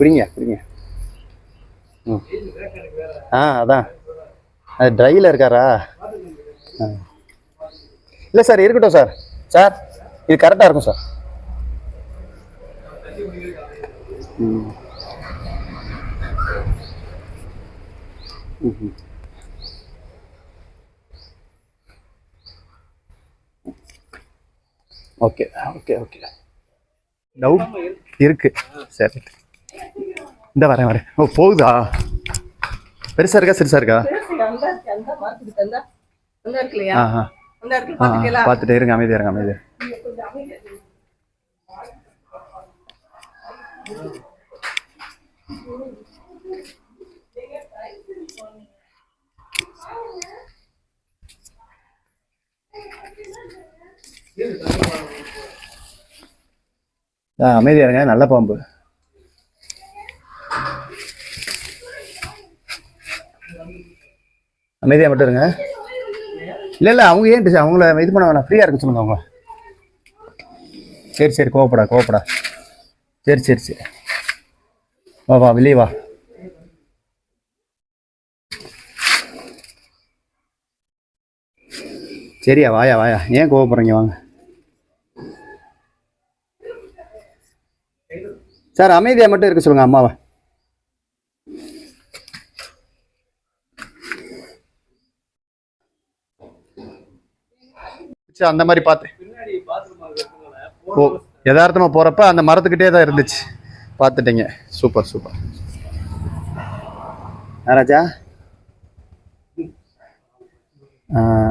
குடிங்க குடிங்க. ம். ஆ அதான். அது ட்ரையில் இருக்காரா? ஆ. இல்லை சார் இருக்கட்டும் சார். சார் இது கரெக்டாக இருக்கும் sir. Okay okay okay. Doubt இருக்கு. சரி. இந்த வரேன் வரேன். ஓ போகுதா? பெருசா இருக்கா சிறுசா இருக்கா? பார்த்துட்டு இருங்க அமைதியா இருங்க அமைதியா. அமைதியா இருங்க நல்ல பாம்பு. அமைதியாக மட்டும் இருங்க. இல்லை இல்லை அவங்க ஏன் அவங்கள இது பண்ண வேணாம். ஃப்ரீயாக இருக்க சொல்லுங்க அவங்க சரி சரி கோவப்படா கோவப்படா. சரி சரி சரி. வா வா வெளியே வா. சரியா வாயா வாயா. ஏன் கோவப்படுறீங்க? வாங்க. சார் அமைதியாக மட்டும் இருக்க சொல்லுங்க அம்மாவை. சரி, அந்த மாதிரி பார்த்து ஓ யதார்த்தமா போறப்ப அந்த மரத்துக்கிட்டே தான் இருந்துச்சு. பார்த்துட்டீங்க. Super super. ராஜா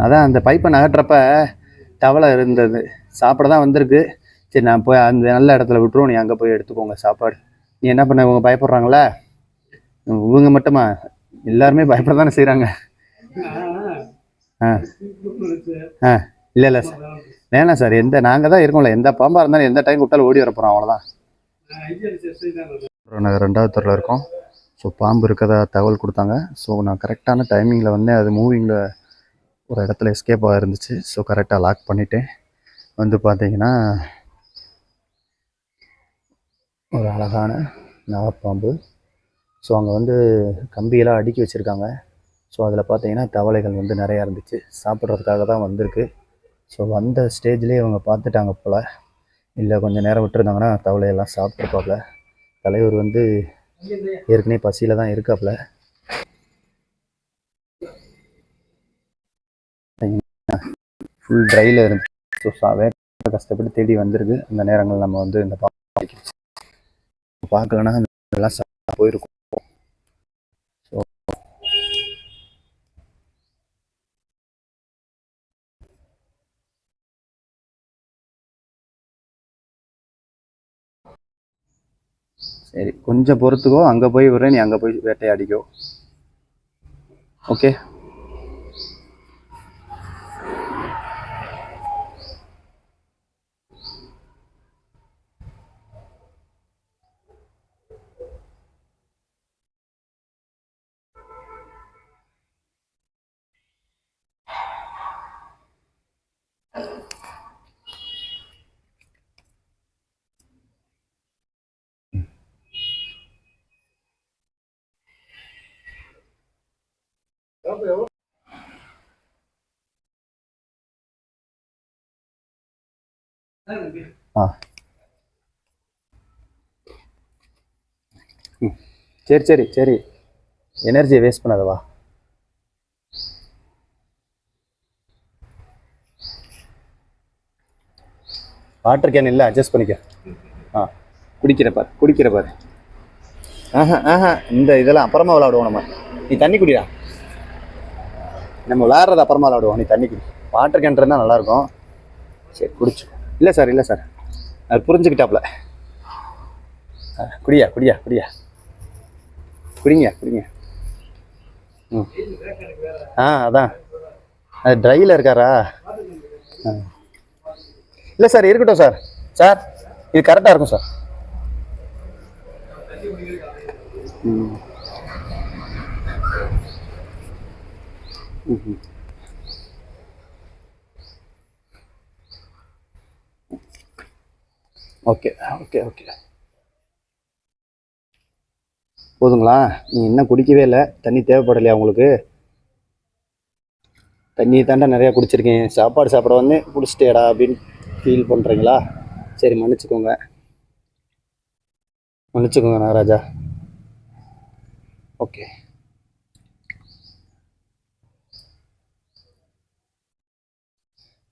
அதான் அந்த பைப்பை நகட்டுறப்ப தவளை இருந்தது. சாப்பிட தான் வந்திருக்கு. சரி நான் போய் அந்த நல்ல இடத்துல விட்டுருவோம். நீ அங்கே போய் எடுத்துக்கோங்க சாப்பாடு. நீ என்ன பண்ண இவங்க பயப்படுறாங்களா இவங்க மட்டுமா? எல்லாருமே பயப்பட தானே செய்கிறாங்க ஆ. ஆ. இல்லை இல்லை சார் வேணாம் சார் எந்த நாங்கள் தான் இருக்கோம்ல. எந்த பாம்பாக இருந்தாலும் எந்த டைம் விட்டாலும் ஓடி வரப்போகிறோம் அவ்வளோதான் நாங்கள் ரெண்டாவது தெருவில் இருக்கோம். ஸோ பாம்பு இருக்கதா தகவல் கொடுத்தாங்க. ஸோ நான் கரெக்டான டைமிங்கில் வந்து அது மூவிங்கில் ஒரு இடத்துல எஸ்கேப் இருந்துச்சு. ஸோ கரெக்டாக லாக் பண்ணிவிட்டேன் வந்து பார்த்தீங்கன்னா ஒரு அழகான நாகப்பாம்பு. ஸோ அங்கே வந்து கம்பியெல்லாம் அடுக்கி வச்சுருக்காங்க. ஸோ அதில் பார்த்தீங்கன்னா தவளைகள் வந்து நிறையா இருந்துச்சு. சாப்பிட்றதுக்காக தான் வந்திருக்கு. ஸோ வந்த ஸ்டேஜ்லேயே இவங்க பார்த்துட்டாங்க போல். இல்லை கொஞ்சம் நேரம் விட்டுருந்தாங்கன்னா தவளையெல்லாம் சாப்பிட்ருப்பாப்புல தலைவர் வந்து ஏற்கனவே பசியில் தான் இருக்காப்புல ஃபுல் ட்ரையில் இருந்து ஸோ வேட்டை கஷ்டப்பட்டு தேடி வந்திருக்கு. அந்த நேரங்கள் நம்ம வந்து இந்த பார்க்கலன்னா எல்லாம் சா- போயிருக்கும். சரி கொஞ்சம் பொறுத்துக்கோ. அங்கே போய் விடுறேன் நீ அங்கே போய் வேட்டையாடிக்கோ. ஓகே சரி சரி சரி. எனர்ஜியை வேஸ்ட் பண்ணாதவா வாட்டர் கேன் இல்லை அட்ஜஸ்ட் பண்ணிக்க. ஆ. குடிக்கிற பாரு குடிக்கிற பாரு. ஆஹா ஆஹா. இந்த இதெல்லாம் அப்புறமா விளாடுவோம் நம்ம. நீ தண்ணி குடிடா. நம்ம விளாட்றது அப்புறமா விளாடுவோம் நீ தண்ணி குடி. வாட்டர் கேன் இருந்தால் நல்லாயிருக்கும். சரி குடிச்சு. இல்லை சார் இல்லை சார் அது புரிஞ்சுக்கிட்டாப்புல. குடியா குடியா குடியா. குடிங்க குடிங்க. ம். ஆ அதான். அது ட்ரையில் இருக்காரா? ஆ. இல்லை சார் இருக்கட்டும் சார் சார் இது கரெக்டாக இருக்கும் சார் ம். Okay okay okay. போதுங்களா? நீ இன்னும் குடிக்கவே இல்லை. தண்ணி தேவைப்படலையா உங்களுக்கு? தண்ணி தாண்டா நிறையா குடிச்சிருக்கேன். சாப்பாடு சாப்பிட வந்து குடிச்சிட்டேடா அப்படின்னு ஃபீல் பண்ணுறீங்களா சரி மன்னிச்சுக்கோங்க. மன்னிச்சுக்கோங்க Nagaraja. Okay.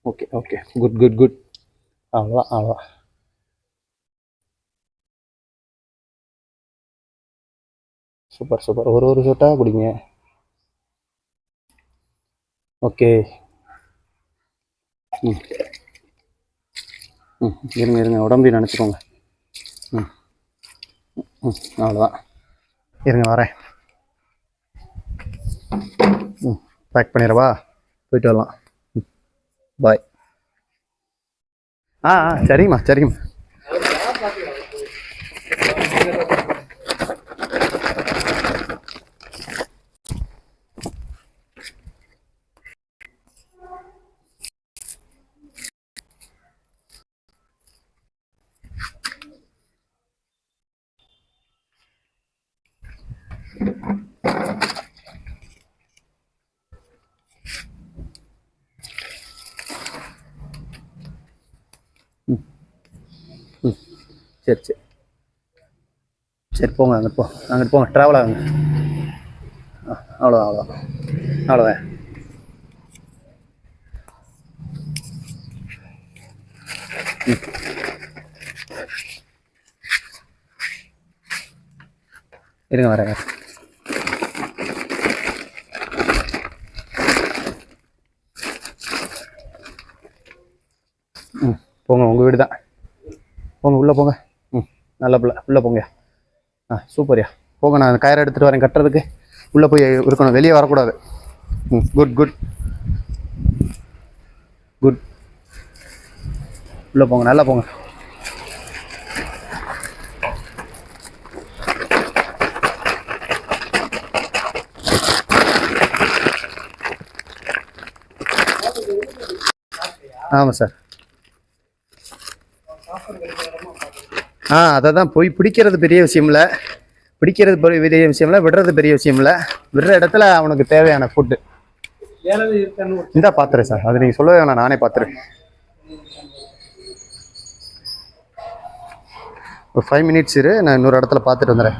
Okay okay good good good அவ்வளோதான் அவ்வளோதான் சூப்பர் சூப்பர் ஒரு ஒரு சொட்டா குடிங்க. ஓகே ம். ம் இருங்க இருங்க. உடம்பையும் நினச்சிக்கோங்க. ம். ம் அவ்வளோதான் இருங்க வரேன். ம் பேக் பண்ணிடவா? போயிட்டு வரலாம். பாய். ஆ ஆ சரிங்கம்மா சரிங்கம்மா சரி சரி. சரி போங்க அங்கிட்டு போ. அங்கிட்டு போங்க ட்ராவல் ஆகுங்க. ஆ, அவ்வளோதான் அவ்வளோதான் அவ்வளோதான் இருங்க வரேங்க ம் போங்க உங்கள் வீடு தான் போங்க உள்ளே போங்க. நல்ல பிள்ளை உள்ளே போங்க ஆ சூப்பர்யா போங்க நான் கயிறை எடுத்துகிட்டு வரேன் கட்டுறதுக்கு. உள்ளே போய் இருக்கணும் வெளியே வரக்கூடாது. ம் குட் குட் குட் உள்ளே போங்க நல்லா போங்க. ஆமாம் சார். ஆ அதை தான் போய் பிடிக்கிறது பெரிய விஷயம் இல்லை பிடிக்கிறது பெரிய பெரிய விஷயம் இல்லை விடுறது பெரிய விஷயம் இல்லை விடுற இடத்துல அவனுக்கு தேவையான ஃபுட்டு இந்தா பார்த்துறேன் சார். அது நீங்கள் சொல்லவே வேணாம் நானே பார்த்துறேன் ஒரு ஃபைவ் மினிட்ஸ் இரு நான் இன்னொரு இடத்துல பார்த்துட்டு வந்துடுறேன்